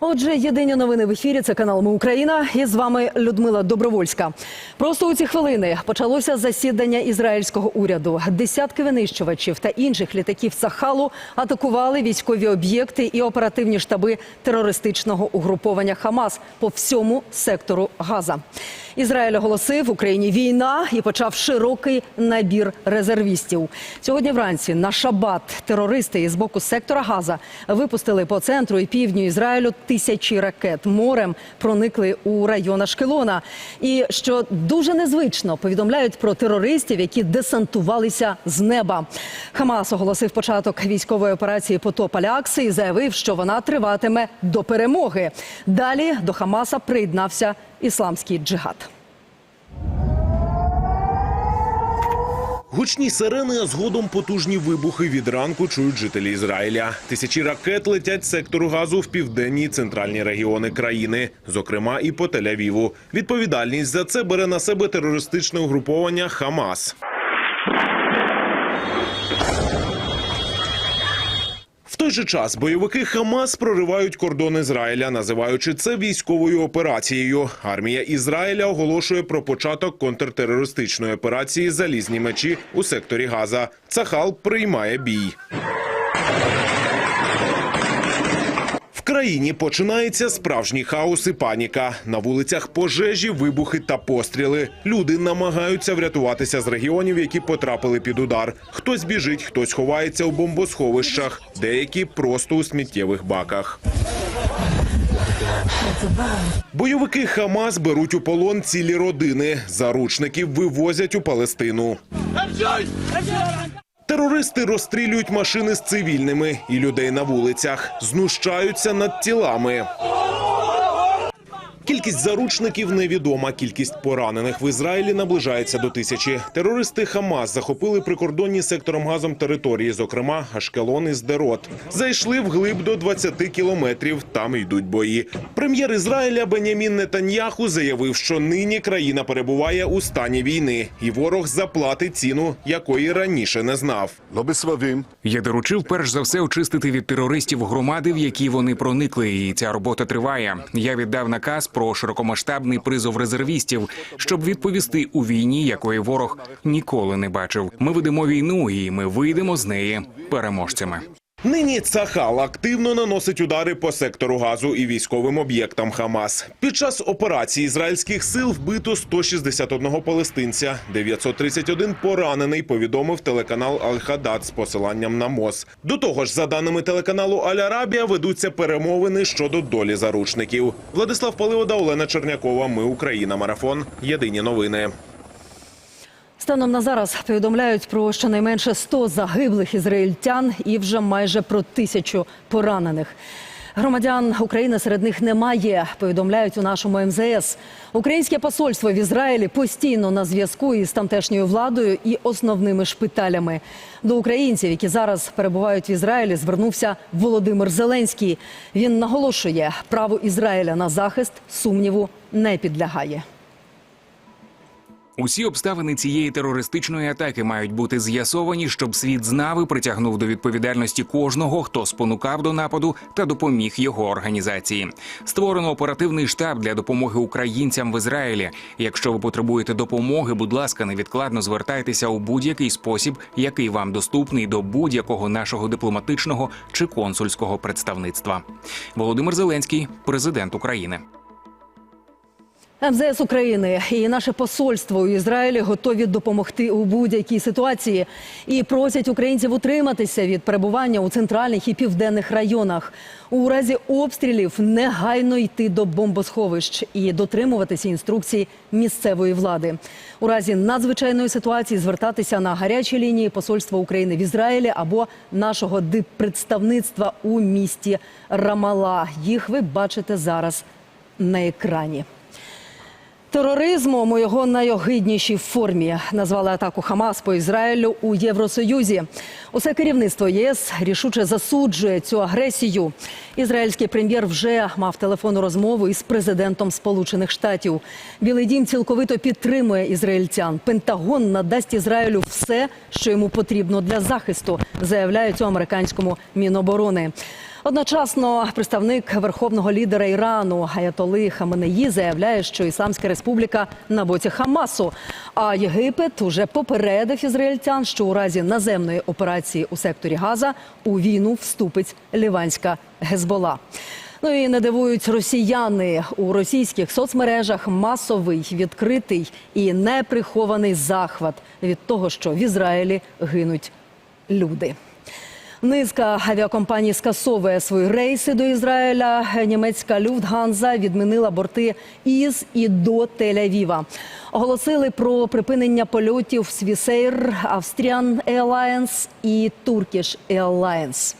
Отже, єдині новини в ефірі. Це канал Ми Україна. І з вами Людмила Добровольська. Просто у ці хвилини почалося засідання ізраїльського уряду. Десятки винищувачів та інших літаків Сахалу атакували військові об'єкти і оперативні штаби терористичного угруповання Хамас по всьому сектору Газа. Ізраїль оголосив Україні війна і почав широкий набір резервістів. Сьогодні вранці на шабат терористи із боку сектора Газа випустили по центру і півдню Ізраїлю тисячі ракет. Морем проникли у район Ашкелона. І що дуже незвично повідомляють про терористів, які десантувалися з неба. Хамас оголосив початок військової операції Потоп Алякси і заявив, що вона триватиме до перемоги. Далі до Хамаса приєднався ісламський джигад. Гучні сирени, а згодом потужні вибухи від ранку чують жителі Ізраїля. Тисячі ракет летять з сектору газу в південні і центральні регіони країни, зокрема і по Тель-Авіву. Відповідальність за це бере на себе терористичне угруповання Хамас. Той же час бойовики Хамас проривають кордон Ізраїля, називаючи це військовою операцією. Армія Ізраїля оголошує про початок контртерористичної операції Залізні мечі у секторі Газа. Цахал приймає бій. В країні починається справжній хаос і паніка. На вулицях пожежі, вибухи та постріли. Люди намагаються врятуватися з регіонів, які потрапили під удар. Хтось біжить, хтось ховається у бомбосховищах, деякі просто у сміттєвих баках. Бойовики Хамас беруть у полон цілі родини. Заручників вивозять у Палестину. Терористи розстрілюють машини з цивільними і людей на вулицях, знущаються над тілами. Кількість заручників невідома. Кількість поранених в Ізраїлі наближається до тисячі. Терористи Хамас захопили прикордонні сектором газом території, зокрема Ашкелон і Здерот. Зайшли вглиб до 20 кілометрів. Там йдуть бої. Прем'єр Ізраїля Бенямін Нетаньяху заявив, що нині країна перебуває у стані війни, і ворог заплатить ціну, якої раніше не знав. Я доручив перш за все очистити від терористів громади, в які вони проникли. І ця робота триває. Я віддав наказ про широкомасштабний призов резервістів, щоб відповісти у війні, якої ворог ніколи не бачив. Ми ведемо війну, і ми вийдемо з неї переможцями. Нині Цахал активно наносить удари по сектору газу і військовим об'єктам Хамас. Під час операції ізраїльських сил вбито 161 палестинця, 931 поранений. Повідомив телеканал Аль-Хадад з посиланням на МОЗ. До того ж, за даними телеканалу Аль-Арабія, ведуться перемовини щодо долі заручників. Владислав Паливода, Олена Чернякова. Ми Україна. Марафон. Єдині новини. Станом на зараз повідомляють про щонайменше 100 загиблих ізраїльтян і вже майже про тисячу поранених. Громадян України серед них немає. Повідомляють у нашому МЗС. Українське посольство в Ізраїлі постійно на зв'язку із тамтешньою владою і основними шпиталями. До українців, які зараз перебувають в Ізраїлі, звернувся Володимир Зеленський. Він наголошує, право Ізраїля на захист сумніву не підлягає. Усі обставини цієї терористичної атаки мають бути з'ясовані, щоб світ знав і притягнув до відповідальності кожного, хто спонукав до нападу та допоміг його організації. Створено оперативний штаб для допомоги українцям в Ізраїлі. Якщо ви потребуєте допомоги, будь ласка, невідкладно звертайтеся у будь-який спосіб, який вам доступний до будь-якого нашого дипломатичного чи консульського представництва. Володимир Зеленський, президент України. МЗС України і наше посольство у Ізраїлі готові допомогти у будь-якій ситуації і просять українців утриматися від перебування у центральних і південних районах. У разі обстрілів негайно йти до бомбосховищ і дотримуватися інструкцій місцевої влади. У разі надзвичайної ситуації звертатися на гарячі лінії посольства України в Ізраїлі або нашого диппредставництва у місті Рамала. Їх ви бачите зараз на екрані. Тероризмом у його найогиднішій формі назвали атаку Хамас по Ізраїлю у Євросоюзі. Усе керівництво ЄС рішуче засуджує цю агресію. Ізраїльський прем'єр вже мав телефонну розмову із президентом Сполучених Штатів. Білий дім цілковито підтримує ізраїльтян. Пентагон надасть Ізраїлю все, що йому потрібно для захисту, заявляють у американському міноборони. Одночасно представник верховного лідера Ірану Аятоли Хаменеї заявляє, що Ісламська республіка на боці Хамасу. А Єгипет уже попередив ізраїльтян, що у разі наземної операції у секторі Газа у війну вступить ліванська Гезбола. Ну і не дивують росіяни у російських соцмережах масовий, відкритий і неприхований захват від того, що в Ізраїлі гинуть люди. Низка авіакомпаній скасовує свої рейси до Ізраїля. Німецька Люфтганза відмінила борти із і до Тель-Авіва. Оголосили про припинення польотів Свісейр, Австріан Airlines і Turkish Airlines.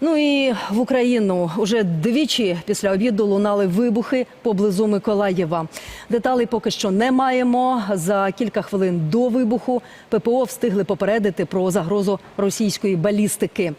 Ну і в Україну уже двічі після обіду лунали вибухи поблизу Миколаєва. Деталей поки що не маємо. За кілька хвилин до вибуху ППО встигли попередити про загрозу російської балістики.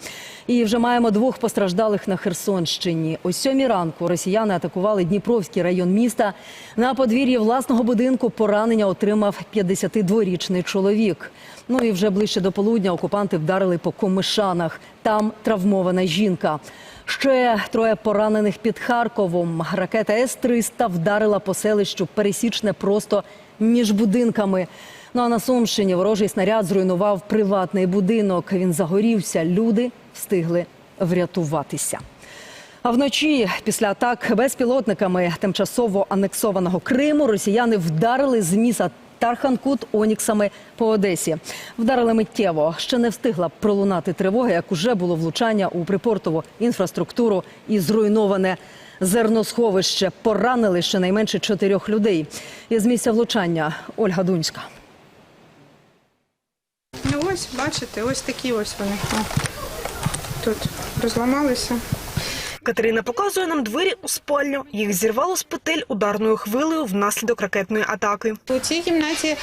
І вже маємо двох постраждалих на Херсонщині. О сьомій ранку росіяни атакували Дніпровський район міста. На подвір'ї власного будинку поранення отримав 52-річний чоловік. Ну і вже ближче до полудня окупанти вдарили по комишанах. Там травмована жінка. Ще троє поранених під Харковом. Ракета С-300 вдарила по селищу Пересічне просто між будинками. Ну а на Сумщині ворожий снаряд зруйнував приватний будинок. Він загорівся. Люди встигли врятуватися. А вночі після атак безпілотниками тимчасово анексованого Криму росіяни вдарили з міста Тарханкут Оніксами по Одесі. Вдарили миттєво. Ще не встигла пролунати тривога, як уже було влучання у припортову інфраструктуру і зруйноване зерносховище. Поранили щонайменше чотирьох людей. Із місця влучання Ольга Дунська. Ну ось, бачите, ось такі ось вони. Тут розламалися. Катерина показує нам двері у спальню. Їх зірвало з петель ударною хвилею внаслідок ракетної атаки. У цій кімнаті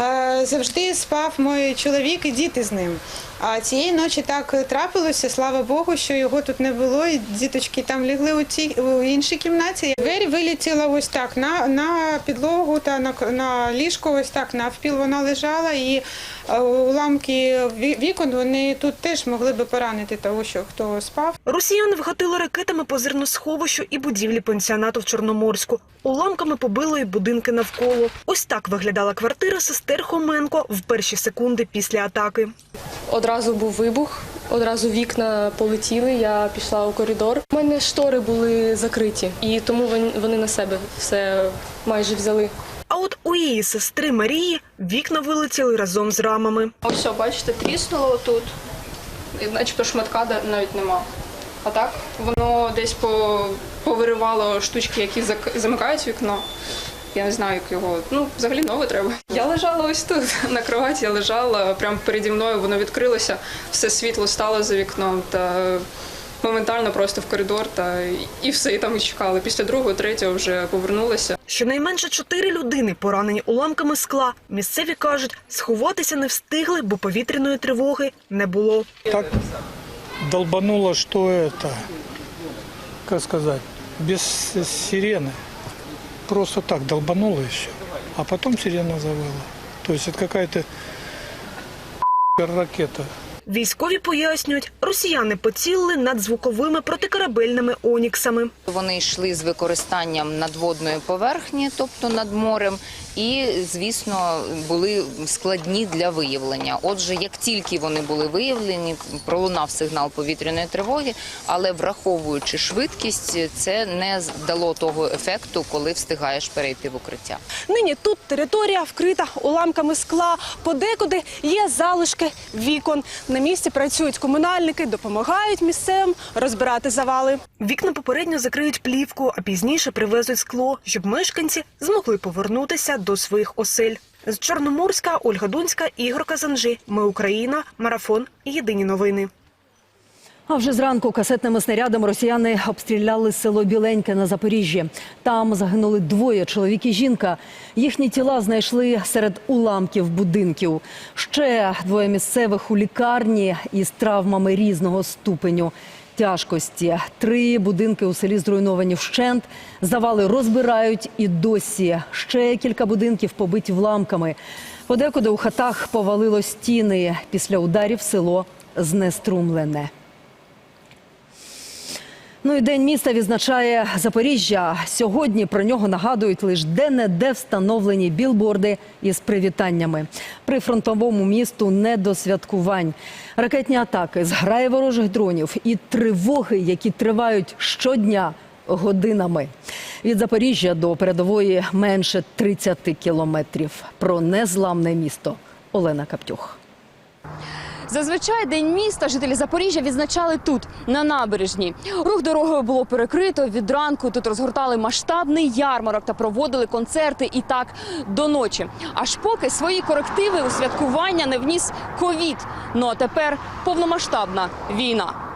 е, завжди спав мій чоловік і діти з ним. А цієї ночі так трапилося, слава Богу, що його тут не було. І діточки там лягли у цій у іншій кімнаті. Двері вилетіла ось так на, на підлогу та на, на ліжко, ось так навпіл вона лежала. І е, уламки вікон вони тут теж могли би поранити того, що хто спав. Росіяни вгатили ракетами по зерносховищу і будівлі пансіонату в Чорноморську. Уламками побило і будинки навколо. Ось так виглядала квартира сестер Хоменко в перші секунди після атаки. Одразу був вибух, одразу вікна полетіли. Я пішла у коридор. У мене штори були закриті, і тому вони на себе все майже взяли. А от у її сестри Марії вікна вилетіли разом з рамами. Ось все, бачите, тріснуло тут, начебто шматка навіть нема. А так воно десь по, повиривало штучки, які замикають вікно. Я не знаю, як його. Ну, взагалі нове треба. Я лежала ось тут на кроваті, я лежала прямо переді мною, воно відкрилося, все світло стало за вікном та моментально просто в коридор та і все, і там і чекали. Після другого, третього вже повернулася. Щонайменше чотири людини поранені уламками скла. Місцеві кажуть, сховатися не встигли, бо повітряної тривоги не було. так долбануло, что это, как сказать, без сирены. Просто так долбануло еще, а потом сирена завыла. То есть это какая-то ракета. Військові пояснюють, росіяни поцілили над звуковими протикорабельними оніксами. Вони йшли з використанням надводної поверхні, тобто над морем, і, звісно, були складні для виявлення. Отже, як тільки вони були виявлені, пролунав сигнал повітряної тривоги, але враховуючи швидкість, це не дало того ефекту, коли встигаєш перейти в укриття. Нині тут територія вкрита уламками скла. Подекуди є залишки вікон. На місці працюють комунальники, допомагають місцевим розбирати завали. Вікна попередньо закриють плівку, а пізніше привезуть скло, щоб мешканці змогли повернутися до своїх осель. З Чорноморська Ольга Дунська, Ігор Казанжи. Ми Україна. Марафон. Єдині новини. А вже зранку касетними снарядами росіяни обстріляли село Біленьке на Запоріжжі. Там загинули двоє чоловік і жінка. Їхні тіла знайшли серед уламків будинків. Ще двоє місцевих у лікарні із травмами різного ступеню. Тяжкості три будинки у селі зруйновані вщент. Завали розбирають і досі. Ще кілька будинків побиті вламками. Подекуди у хатах повалило стіни. Після ударів село знеструмлене. Ну і день міста відзначає Запоріжжя. Сьогодні про нього нагадують лише де-не-де встановлені білборди із привітаннями. При фронтовому місту не до святкувань. Ракетні атаки, зграї ворожих дронів і тривоги, які тривають щодня годинами. Від Запоріжжя до передової менше 30 кілометрів. Про незламне місто Олена Каптюх. Зазвичай день міста жителі Запоріжжя відзначали тут, на набережні. Рух дорогою було перекрито. Від ранку тут розгортали масштабний ярмарок та проводили концерти і так до ночі. Аж поки свої корективи у святкування не вніс ковід. Ну а тепер повномасштабна війна.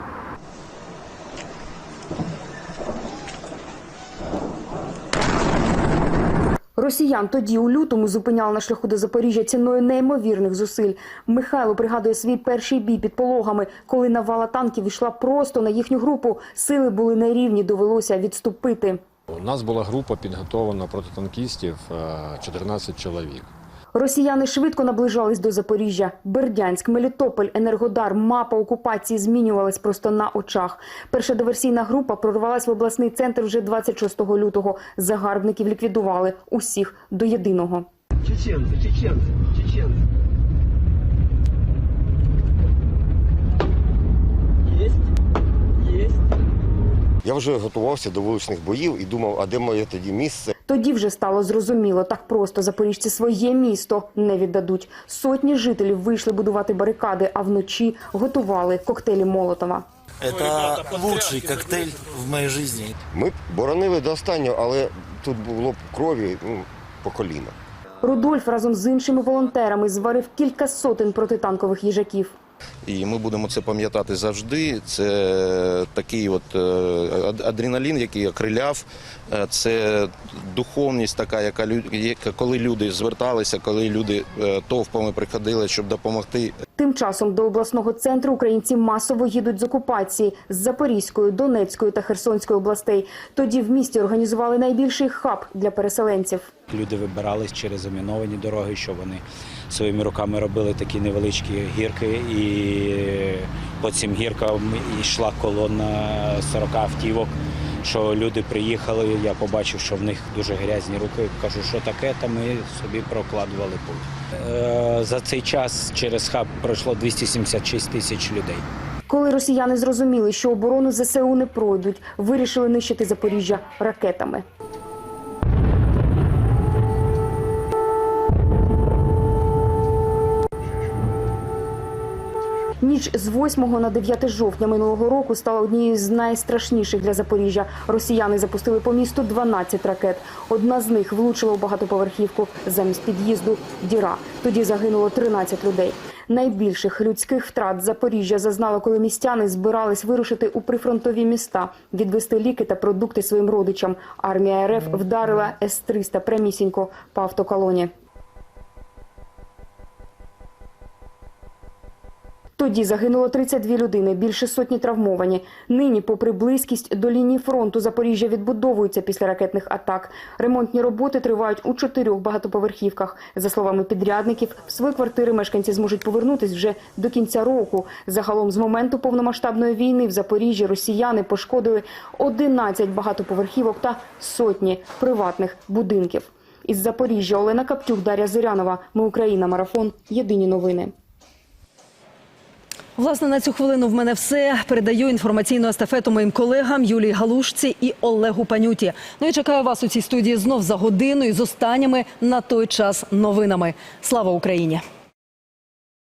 Росіян тоді у лютому зупиняли на шляху до Запоріжжя ціною неймовірних зусиль. Михайло пригадує свій перший бій під пологами, коли навала танків йшла просто на їхню групу. Сили були нерівні, довелося відступити. У нас була група підготовлена проти танкістів е, 14 чоловік. Росіяни швидко наближались до Запоріжжя. Бердянськ, Мелітополь, Енергодар, мапа окупації змінювалась просто на очах. Перша диверсійна група прорвалась в обласний центр вже 26 лютого. Загарбників ліквідували усіх до єдиного. Чеченцы, чеченцы, чеченцы. Я вже готувався до вуличних боїв і думав, а де моє тоді місце. Тоді вже стало зрозуміло, так просто запоріжці своє місто не віддадуть. Сотні жителів вийшли будувати барикади, а вночі готували коктейлі Молотова. Это лучший коктейль в моей жизни. Ми боронили до останнього, але тут було крові ну, по коліна. Рудольф разом з іншими волонтерами зварив кілька сотень протитанкових їжаків. І ми будемо це пам'ятати завжди. Це такий от е, адреналін, який окриляв. Е, Це духовність така, яка коли люди зверталися, коли люди е, товпами приходили, щоб допомогти. Тим часом до обласного центру українці масово їдуть з окупації з Запорізької, Донецької та Херсонської областей. Тоді в місті організували найбільший хаб для переселенців. Люди вибирались через заміновані дороги, що вони своїми руками робили такі невеличкі гірки, і по цим гіркам йшла колона 40 автівок. Що люди приїхали, я побачив, що в них дуже грязні руки. Кажу, що таке, та ми собі прокладували путь. Е, За цей час через хаб пройшло 276 тисяч людей. Коли росіяни зрозуміли, що оборону ЗСУ не пройдуть, вирішили нищити Запоріжжя ракетами. Ніч з 8 на 9 жовтня минулого року стала однією з найстрашніших для Запоріжжя. Росіяни запустили по місту 12 ракет. Одна з них влучила у багатоповерхівку замість під'їзду діра. Тоді загинуло 13 людей. Найбільших людських втрат Запоріжжя зазнало, коли містяни збирались вирушити у прифронтові міста, відвести ліки та продукти своїм родичам. Армія РФ вдарила С-300 прямісінько по автоколоні. Тоді загинуло 32 людини, більше сотні травмовані. Нині, попри близькість до лінії фронту, Запоріжжя відбудовується після ракетних атак. Ремонтні роботи тривають у чотирьох багатоповерхівках. За словами підрядників, в свої квартири мешканці зможуть повернутись вже до кінця року. Загалом, з моменту повномасштабної війни в Запоріжжі росіяни пошкодили 11 багатоповерхівок та сотні приватних будинків. Із Запоріжжя Олена Каптюк, Дар'я Зирянова. Ми Україна. Марафон. Єдині новини. Власне, на цю хвилину в мене все. Передаю інформаційну естафету моїм колегам Юлії Галушці і Олегу Панюті. Ну і чекаю вас у цій студії знов за годину і з останніми на той час новинами. Слава Україні!